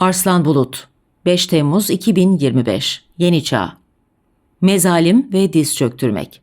Arslan Bulut 5 Temmuz 2025 Yeni Çağ Mezalim ve diz çöktürmek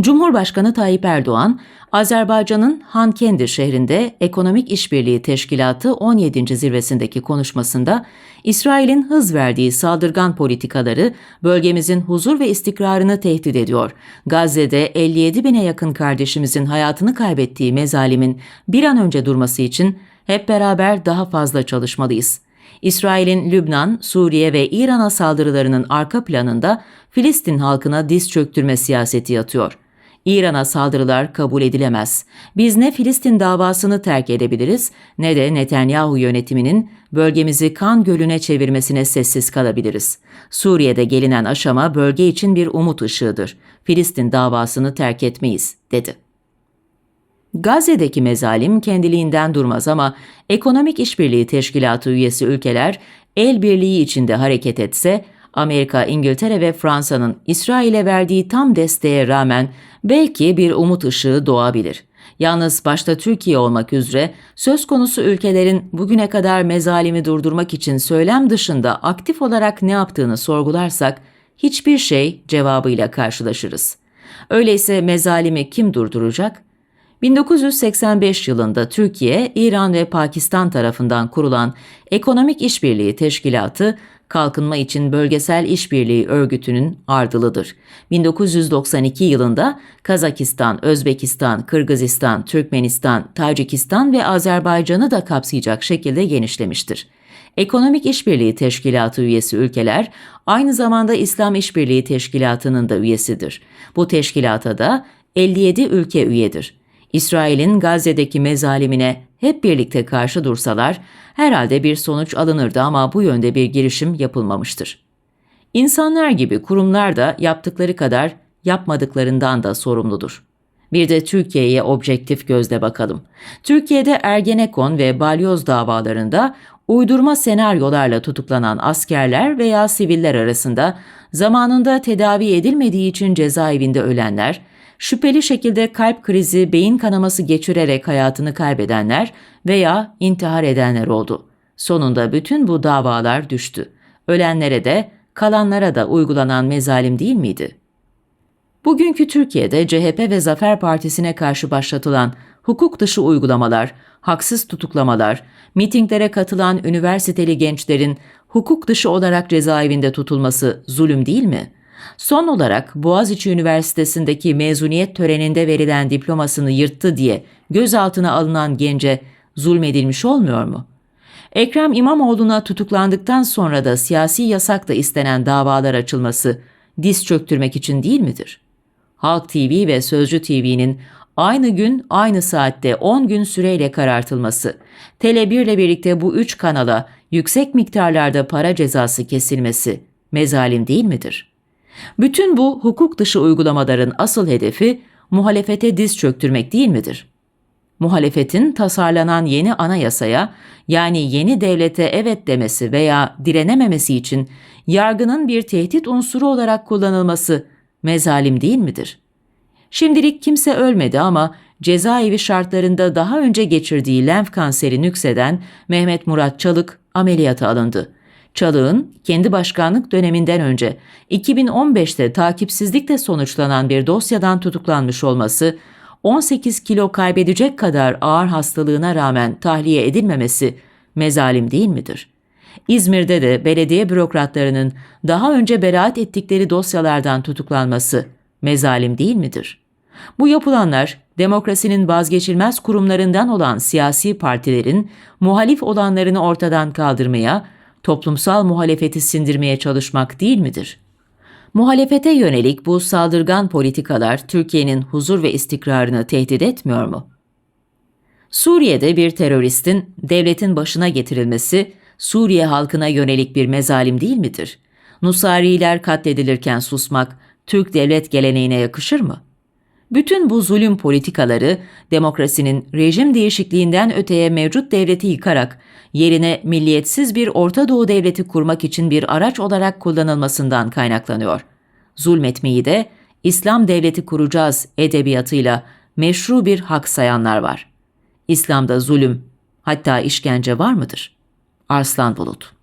Cumhurbaşkanı Tayyip Erdoğan, Azerbaycan'ın Hankendi şehrinde Ekonomik İşbirliği Teşkilatı 17. zirvesindeki konuşmasında İsrail'in hız verdiği saldırgan politikaları bölgemizin huzur ve istikrarını tehdit ediyor. Gazze'de 57 bine yakın kardeşimizin hayatını kaybettiği mezalimin bir an önce durması için hep beraber daha fazla çalışmalıyız. İsrail'in Lübnan, Suriye ve İran'a saldırılarının arka planında Filistin halkına diz çöktürme siyaseti yatıyor. İran'a saldırılar kabul edilemez. Biz ne Filistin davasını terk edebiliriz ne de Netanyahu yönetiminin bölgemizi kan gölüne çevirmesine sessiz kalabiliriz. Suriye'de gelinen aşama bölge için bir umut ışığıdır. Filistin davasını terk etmeyiz, dedi. Gazze'deki mezalim kendiliğinden durmaz ama Ekonomik İşbirliği Teşkilatı üyesi ülkeler el birliği içinde hareket etse Amerika, İngiltere ve Fransa'nın İsrail'e verdiği tam desteğe rağmen belki bir umut ışığı doğabilir. Yalnız başta Türkiye olmak üzere söz konusu ülkelerin bugüne kadar mezalimi durdurmak için söylem dışında aktif olarak ne yaptığını sorgularsak hiçbir şey cevabıyla karşılaşırız. Öyleyse mezalimi kim durduracak? 1985 yılında Türkiye, İran ve Pakistan tarafından kurulan Ekonomik İşbirliği Teşkilatı, Kalkınma için Bölgesel İşbirliği Örgütü'nün ardılıdır. 1992 yılında Kazakistan, Özbekistan, Kırgızistan, Türkmenistan, Tacikistan ve Azerbaycan'ı da kapsayacak şekilde genişlemiştir. Ekonomik İşbirliği Teşkilatı üyesi ülkeler aynı zamanda İslam İşbirliği Teşkilatı'nın da üyesidir. Bu teşkilata da 57 ülke üyedir. İsrail'in Gazze'deki mezalimine hep birlikte karşı dursalar herhalde bir sonuç alınırdı ama bu yönde bir girişim yapılmamıştır. İnsanlar gibi kurumlar da yaptıkları kadar yapmadıklarından da sorumludur. Bir de Türkiye'ye objektif gözle bakalım. Türkiye'de Ergenekon ve Balyoz davalarında uydurma senaryolarla tutuklanan askerler veya siviller arasında zamanında tedavi edilmediği için cezaevinde ölenler, şüpheli şekilde kalp krizi, beyin kanaması geçirerek hayatını kaybedenler veya intihar edenler oldu. Sonunda bütün bu davalar düştü. Ölenlere de, kalanlara da uygulanan mezalim değil miydi? Bugünkü Türkiye'de CHP ve Zafer Partisi'ne karşı başlatılan hukuk dışı uygulamalar, haksız tutuklamalar, mitinglere katılan üniversiteli gençlerin hukuk dışı olarak cezaevinde tutulması zulüm değil mi?'' Son olarak Boğaziçi Üniversitesi'ndeki mezuniyet töreninde verilen diplomasını yırttı diye gözaltına alınan gence zulmedilmiş olmuyor mu? Ekrem İmamoğlu'na tutuklandıktan sonra da siyasi yasakla istenen davalar açılması diz çöktürmek için değil midir? Halk TV ve Sözcü TV'nin aynı gün aynı saatte 10 gün süreyle karartılması, Tele1 ile birlikte bu üç kanala yüksek miktarlarda para cezası kesilmesi mezalim değil midir?'' Bütün bu hukuk dışı uygulamaların asıl hedefi muhalefete diz çöktürmek değil midir? Muhalefetin tasarlanan yeni anayasaya yani yeni devlete evet demesi veya direnememesi için yargının bir tehdit unsuru olarak kullanılması mezalim değil midir? Şimdilik kimse ölmedi ama cezaevi şartlarında daha önce geçirdiği lenf kanseri nükseden Mehmet Murat Çalık ameliyata alındı. Çalık'ın kendi başkanlık döneminden önce 2015'te takipsizlikle sonuçlanan bir dosyadan tutuklanmış olması, 18 kilo kaybedecek kadar ağır hastalığına rağmen tahliye edilmemesi mezalim değil midir? İzmir'de de belediye bürokratlarının daha önce beraat ettikleri dosyalardan tutuklanması mezalim değil midir? Bu yapılanlar demokrasinin vazgeçilmez kurumlarından olan siyasi partilerin muhalif olanlarını ortadan kaldırmaya toplumsal muhalefeti sindirmeye çalışmak değil midir? Muhalefete yönelik bu saldırgan politikalar Türkiye'nin huzur ve istikrarını tehdit etmiyor mu? Suriye'de bir teröristin devletin başına getirilmesi Suriye halkına yönelik bir mezalim değil midir? Nusariler katledilirken susmak Türk devlet geleneğine yakışır mı? Bütün bu zulüm politikaları demokrasinin rejim değişikliğinden öteye mevcut devleti yıkarak yerine milliyetsiz bir Orta Doğu devleti kurmak için bir araç olarak kullanılmasından kaynaklanıyor. Zulmetmeyi de İslam devleti kuracağız edebiyatıyla meşru bir hak sayanlar var. İslam'da zulüm, hatta işkence var mıdır? Arslan Bulut